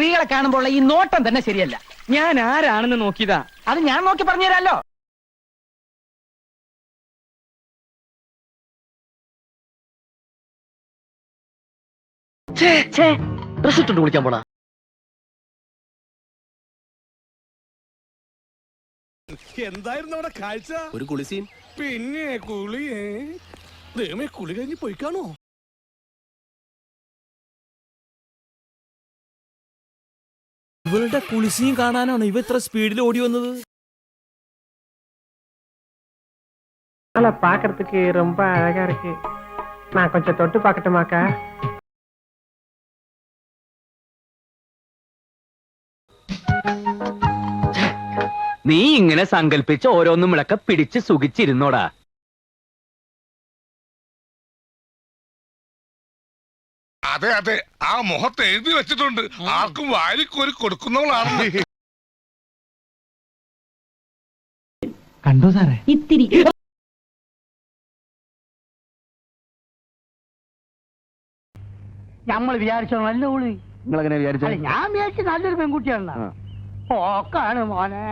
സ്ത്രീകളെ കാണുമ്പോൾ ഈ നോട്ടം തന്നെ ശരിയല്ല. ഞാൻ ആരാണെന്ന് നോക്കിയതാ? അത് ഞാൻ നോക്കി പറഞ്ഞുതരാല്ലോ കുളിക്കാൻ പോണ. എന്തായിരുന്നു അവിടെ കാഴ്ച? ഒരു കുളിസീൻ. പിന്നെ കുളിയേ. ദൈവമേ കുളി കഴിഞ്ഞ് പോയിക്കാണോ? ഇവളുടെ കുളിസീൻ കാണാനാണ് ഇവ ഇത്ര സ്പീഡിൽ ഓടി വന്നത് ஆனா பாக்குறதுக்கு ரொம்ப அழகா இருக்கு நான் கொஞ்சம் தொட்டு பார்க்கட்டுமாக்கா നീ ഇങ്ങനെ സങ്കല്പിച്ച് ഓരോന്നും വിളക്ക പിടിച്ച് സുഖിച്ചിരുന്നോടാ അതെ അതെ. ആ മുഖത്ത് എഴുതി വെച്ചിട്ടുണ്ട്. ആർക്കും വാരിക്കോരി കൊടുക്കുന്നവളാണ് കണ്ടോ സാറേ? ഇത്തിരി. നമ്മൾ വിചാരിച്ച നല്ല നിങ്ങൾ നിങ്ങളെങ്ങനെ വിചാരിച്ച? ഞാൻ വിചാരിച്ചു നല്ലൊരു പെൺകുട്ടിയാണ് ഓക്കാണ് മോനെ.